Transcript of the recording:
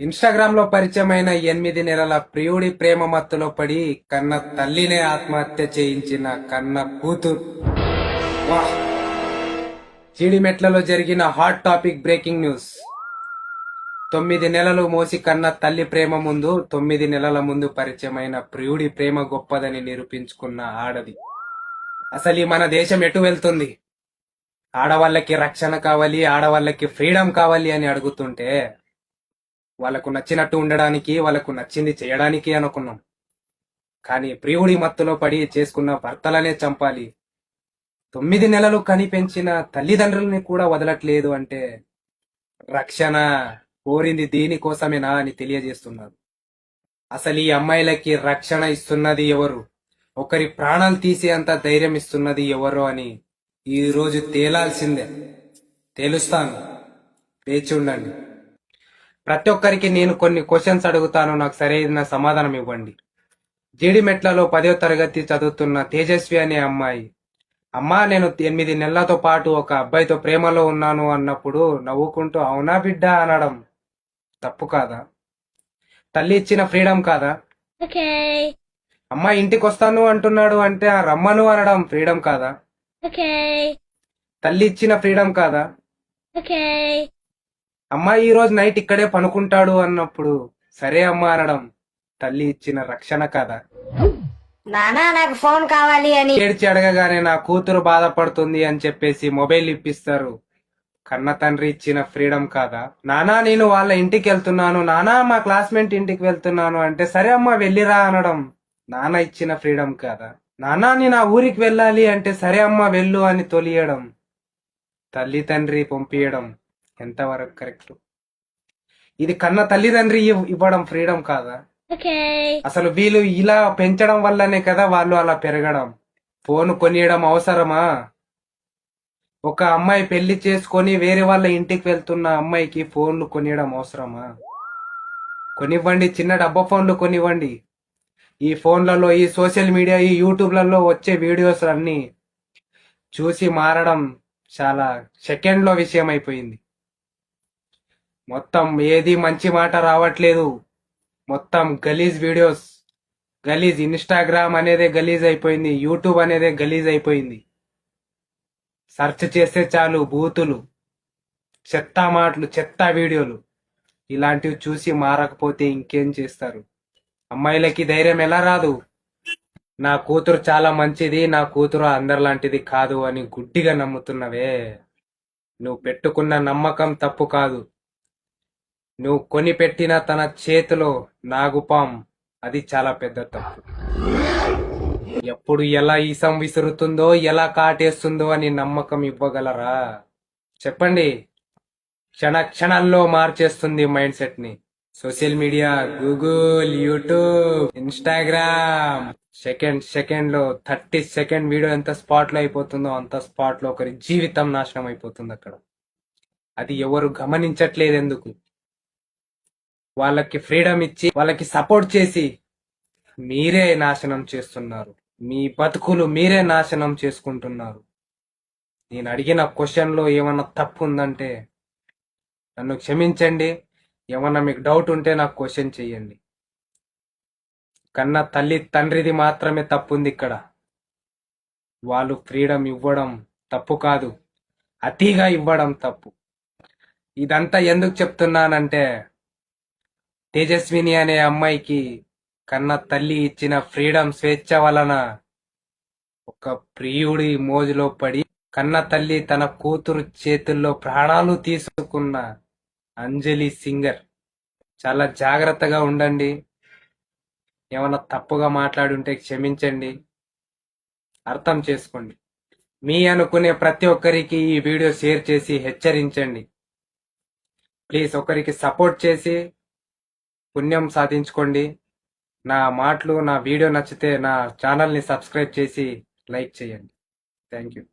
ఇన్స్టాగ్రామ్లో పరిచయమైన ఎనిమిది నెలల ప్రియుడి ప్రేమ మత్తులో పడి కన్న తల్లినే ఆత్మహత్య చేయించిన కన్న కూతురు. చీడిమెట్లలో జరిగిన హాట్ టాపిక్ బ్రేకింగ్ న్యూస్. తొమ్మిది నెలలు మోసి కన్న తల్లి ప్రేమ ముందు తొమ్మిది నెలల ముందు పరిచయమైన ప్రియుడి ప్రేమ గొప్పదని నిరూపించుకున్న ఆడది. అసలు ఈ మన దేశం ఎటు వెళ్తుంది? ఆడవాళ్ళకి రక్షణ కావాలి ఆడవాళ్ళకి ఫ్రీడమ్ కావాలి అని అడుగుతుంటే వాళ్ళకు నచ్చినట్టు ఉండడానికి వాళ్ళకు నచ్చింది చేయడానికి అనుకున్నాం. కానీ ప్రియుడి మత్తులో పడి చేసుకున్న భర్తలనే చంపాలి. తొమ్మిది నెలలు కనిపించిన తల్లిదండ్రుల్ని కూడా వదలట్లేదు అంటే రక్షణ కోరింది దీనికోసమేనా అని తెలియజేస్తున్నారు. అసలు ఈ అమ్మాయిలకి రక్షణ ఇస్తున్నది ఎవరు? ఒకరి ప్రాణాలు తీసే అంత ధైర్యం ఇస్తున్నది ఎవరు అని ఈరోజు తేలాల్సిందే. తేలుస్తాను. వేచి ఉండండి. ప్రతి ఒక్కరికి నేను కొన్ని క్వశ్చన్స్ అడుగుతాను. నాకు సరైన సమాధానం ఇవ్వండి. జీడిమెట్లలో పదో తరగతి చదువుతున్న తేజస్వి అనే అమ్మాయి. అమ్మా నేను ఎనిమిది నెలలతో పాటు ఒక అబ్బాయితో ప్రేమలో ఉన్నాను అన్నప్పుడు నవ్వుకుంటూ అవునా బిడ్డ? అనడం తప్పు కాదా? తల్లి ఇచ్చిన ఫ్రీడమ్ కాదా. అమ్మ ఇంటికి వస్తాను అంటున్నాడు అంటే ఆ రమ్మను అనడం ఫ్రీడమ్ కాదా. తల్లి ఇచ్చిన ఫ్రీడమ్ కాదా? Okay. అమ్మ ఈ రోజు నైట్ ఇక్కడే పనుకుంటాడు అన్నప్పుడు సరే అమ్మ అనడం తల్లి ఇచ్చిన రక్షణ కాదా నానా నాకు ఫోన్ కావాలి అని. ఏడ్చి అడగగానే నా కూతురు బాధపడుతుంది అని చెప్పేసి మొబైల్ ఇప్పిస్తారు. కన్న తండ్రి ఇచ్చిన ఫ్రీడమ్ కాదా నానా నేను వాళ్ళ ఇంటికి వెళ్తున్నాను. నానా మా క్లాస్మేట్ ఇంటికి వెళ్తున్నాను అంటే సరే అమ్మా వెళ్ళిరా అనడం నాన్న ఇచ్చిన ఫ్రీడమ్ కాదా నానా నేను ఆ ఊరికి వెళ్ళాలి అంటే సరే అమ్మా వెళ్ళు అని తొలియడం తల్లి తండ్రి పంపించడం ఎంతవరకు కరెక్ట్? ఇది కన్న తల్లిదండ్రి ఇవ్- ఇవ్వడం ఫ్రీడమ్ కాదా. అసలు వీళ్ళు ఇలా పెంచడం వల్లనే కదా వాళ్ళు అలా పెరగడం. ఫోన్ కొనియడం అవసరమా? ఒక అమ్మాయి పెళ్ళి చేసుకొని వేరే వాళ్ళ ఇంటికి వెళ్తున్న అమ్మాయికి ఫోన్లు కొనియడం అవసరమా? కొనివ్వండి చిన్న డబ్బా ఫోన్లు కొనివ్వండి. ఈ ఫోన్లలో ఈ సోషల్ మీడియా ఈ యూట్యూబ్లలో వచ్చే వీడియోస్ అన్ని చూసి మారడం చాలా సెకండ్లో విషయం అయిపోయింది మొత్తం ఏది మంచి మాట రావట్లేదు. మొత్తం గలీజ్ వీడియోస్. గలీజ్ ఇన్స్టాగ్రామ్ అనేదే గలీజ్ అయిపోయింది. యూట్యూబ్ అనేదే గలీజ్ అయిపోయింది. సెర్చ్ చేస్తే చాలు బూతులు చెత్త మాటలు చెత్త వీడియోలు. ఇలాంటివి చూసి మారకపోతే ఇంకేం చేస్తారు? అమ్మాయిలకి ధైర్యం ఎలా రాదు? నా కూతురు చాలా మంచిది నా కూతురు అందరిలాంటిది కాదు అని గుడ్డిగా నమ్ముతున్నవే. నువ్వు పెట్టుకున్న నమ్మకం తప్పు కాదు. నువ్వు కొనిపెట్టిన తన చేతిలో నాగుపాం అది చాలా పెద్ద తప్పు. ఎప్పుడు ఎలా ఈసం విసురుతుందో ఎలా కాటేస్తుందో అని నమ్మకం ఇవ్వగలరా? చెప్పండి. క్షణ క్షణాల్లో మార్చేస్తుంది మైండ్ సెట్ని social media Google YouTube Instagram. Second సెకండ్లో థర్టీ సెకండ్ వీడియో ఎంత స్పాట్లో అయిపోతుందో అంత స్పాట్లో ఒకరి జీవితం నాశనం అయిపోతుంది అక్కడ. అది ఎవరు గమనించట్లేదు ఎందుకు వాళ్ళకి ఫ్రీడమ్ ఇచ్చి వాళ్ళకి సపోర్ట్ చేసి మీరే నాశనం చేస్తున్నారు. మీ బతుకులు మీరే నాశనం చేసుకుంటున్నారు. నేను అడిగిన క్వశ్చన్లో ఏమన్నా తప్పు ఉందంటే నన్ను క్షమించండి. ఏమన్నా మీకు డౌట్ ఉంటే నాకు క్వశ్చన్ చేయండి కన్నా తల్లి తండ్రిది మాత్రమే తప్పు ఉంది ఇక్కడ. వాళ్ళు ఫ్రీడమ్ ఇవ్వడం తప్పు కాదు. అతిగా ఇవ్వడం తప్పు. ఇదంతా ఎందుకు చెప్తున్నానంటే తేజస్విని అనే అమ్మాయికి కన్న తల్లి ఇచ్చిన ఫ్రీడమ్ స్వేచ్ఛ వలన ఒక ప్రియుడి మోజులో పడి కన్న తల్లి తన కూతురు చేతుల్లో ప్రాణాలు తీసుకున్న అంజలి సింగర్. చాలా జాగ్రత్తగా ఉండండి. ఏమైనా తప్పుగా మాట్లాడుంటే క్షమించండి. అర్థం చేసుకోండి. మీ అనుకునే ప్రతి ఒక్కరికి ఈ వీడియో షేర్ చేసి హెచ్చరించండి. ప్లీజ్ ఒకరికి సపోర్ట్ చేసి పుణ్యం సాధించుకోండి. నా మాటలు నా వీడియో నచ్చితే నా ఛానల్ని సబ్స్క్రైబ్ చేసి లైక్ చేయండి. Thank you